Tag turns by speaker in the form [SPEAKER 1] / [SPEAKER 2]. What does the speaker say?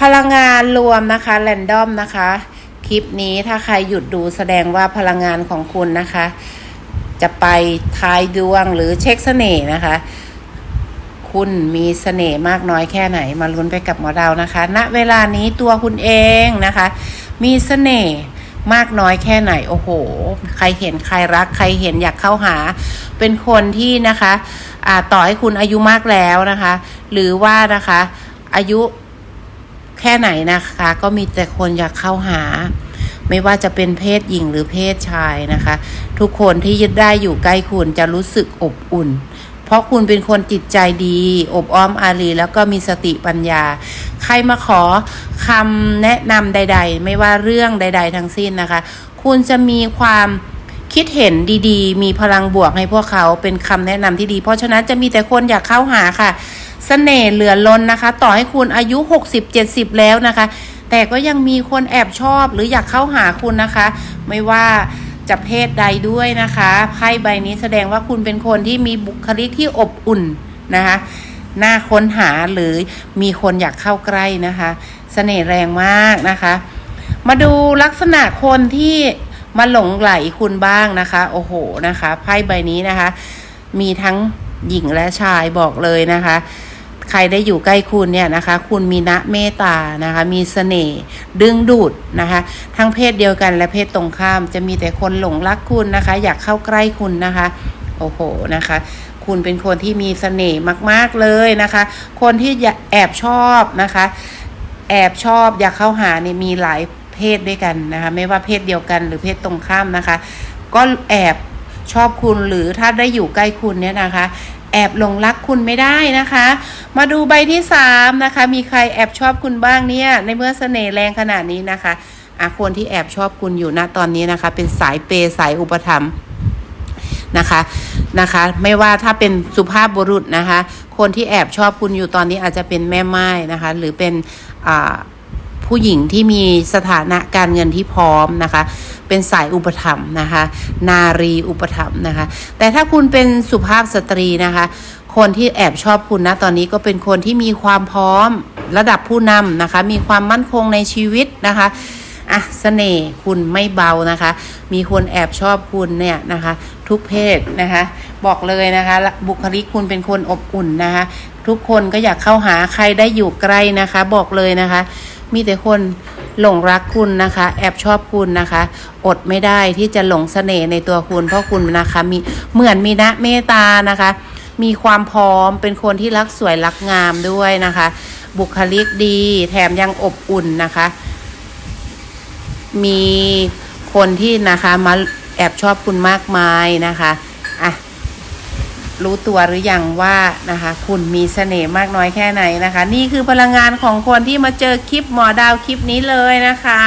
[SPEAKER 1] พลังงานรวมนะคะแรนดอมนะคะ คลิปนี้ถ้าใครหยุดดูแสดงว่าพลังงานของคุณนะคะ จะไปทายดวงหรือเช็คเสน่ห์นะคะ คุณมีเสน่ห์มากน้อยแค่ไหนมาลุ้นไปกับหมอดาวนะคะณเวลานี้ตัวคุณเองนะคะ มีเสน่ห์มากน้อยแค่ไหนโอ้โห ใครเห็นใครรัก ใครเห็นอยากเข้าหา เป็นคนที่นะคะอ่าต่อให้คุณอายุมากแล้วนะคะ หรือว่านะคะ อายุ แค่ไหนนะคะ ก็มีแต่คนอยากเข้าหา ไม่ว่าจะเป็นเพศหญิงหรือเพศชายนะคะ ทุกคนที่ยึดได้อยู่ใกล้คุณจะรู้สึกอบอุ่น เพราะคุณเป็นคนจิตใจดี อบอ้อมอารีแล้วก็มีสติปัญญา ใครมาขอคำแนะนำใด ๆ ไม่ว่าเรื่องใด ๆ ทั้งสิ้นนะคะ คุณจะมีความคิดเห็นดีๆ มีพลังบวกให้พวกเขาเป็นคำแนะนำที่ดี เพราะฉะนั้นจะมีแต่คนอยากเข้าหาค่ะ สน่ห์เหลือล้นนะคะ ต่อให้คุณอายุ 60-70 แล้วนะคะ แต่ก็ยังมีคนแอบชอบหรืออยากเข้าหาคุณนะคะ ไม่ว่าจะเพศใดด้วยนะคะไพ่ใบนี้แสดงว่าคุณเป็นคนที่มีบุคลิกที่อบอุ่นนะคะน่าค้นหาหรือมีคนอยากเข้าใกล้นะคะเสน่ห์แรงมากนะคะ มาดูลักษณะคนที่มาหลงไหลคุณบ้างนะคะ โอ้โหนะคะไพ่ใบนี้นะคะ มีทั้งหญิงและชายบอกเลยนะคะ ใครได้อยู่ใกล้คุณเนี่ยนะคะ คุณมีณเมตตานะคะ มีเสน่ห์ดึงดูดนะคะ ทั้งเพศเดียวกันและเพศตรงข้ามจะมีแต่คนหลงรักคุณนะคะ อยากเข้าใกล้คุณนะคะ โอ้โหนะคะคุณเป็นคนที่มีเสน่ห์มาก ๆ เลยนะคะ คนที่แอบชอบนะคะ แอบชอบอยากเข้าหาเนี่ยมีหลายเพศด้วยกันนะคะ ไม่ว่าเพศเดียวกันหรือเพศตรงข้ามนะคะ ก็แอบชอบคุณหรือถ้าได้อยู่ใกล้คุณเนี่ยนะคะ แอบหลงรักคุณไม่ได้นะคะ มาดูใบที่สามนะคะ มีใครแอบชอบคุณบ้างเนี่ย ในเมื่อเสน่ห์แรงขนาดนี้นะคะอะคนที่แอบชอบคุณอยู่ณตอนนี้นะคะ เป็นสายเปย์สายอุปถัมนะคะนะคะ ไม่ว่าถ้าเป็นสุภาพบุรุษนะคะ คนที่แอบชอบคุณอยู่ตอนนี้อาจจะเป็นแม่ไม้นะคะ หรือเป็นอ่า ผู้หญิงที่มีสถานะการเงินที่พร้อมนะคะ เป็นสายอุปถัมภ์นะคะ นารีอุปถัมภ์นะคะ แต่ถ้าคุณเป็นสุภาพสตรีนะคะ คนที่แอบชอบคุณนะตอนนี้ก็เป็นคนที่มีความพร้อมระดับผู้นำนะคะ มีความมั่นคงในชีวิตนะคะอะเสน่ห์คุณไม่เบานะคะ มีคนแอบชอบคุณเนี่ยนะคะ ทุกเพศนะคะ บอกเลยนะคะ บุคลิกคุณเป็นคนอบอุ่นนะคะ ทุกคนก็อยากเข้าหาใครได้อยู่ใกล้นะคะ บอกเลยนะคะ มีแต่คนหลงรักคุณนะคะ แอบชอบคุณนะคะ อดไม่ได้ที่จะหลงเสน่ห์ในตัวคุณ เพราะคุณนะคะมีเหมือนมีนะเมตตานะคะ มีความพร้อมเป็นคนที่รักสวยรักงามด้วยนะคะ บุคลิกดีแถมยังอบอุ่นนะคะ มีคนที่นะคะมาแอบชอบคุณมากมายนะคะ รู้ตัวหรือยังว่านะคะ คุณมีเสน่ห์มากน้อยแค่ไหนนะคะ นี่คือพลังงานของคนที่มาเจอคลิปหมอดาวคลิปนี้เลยนะคะ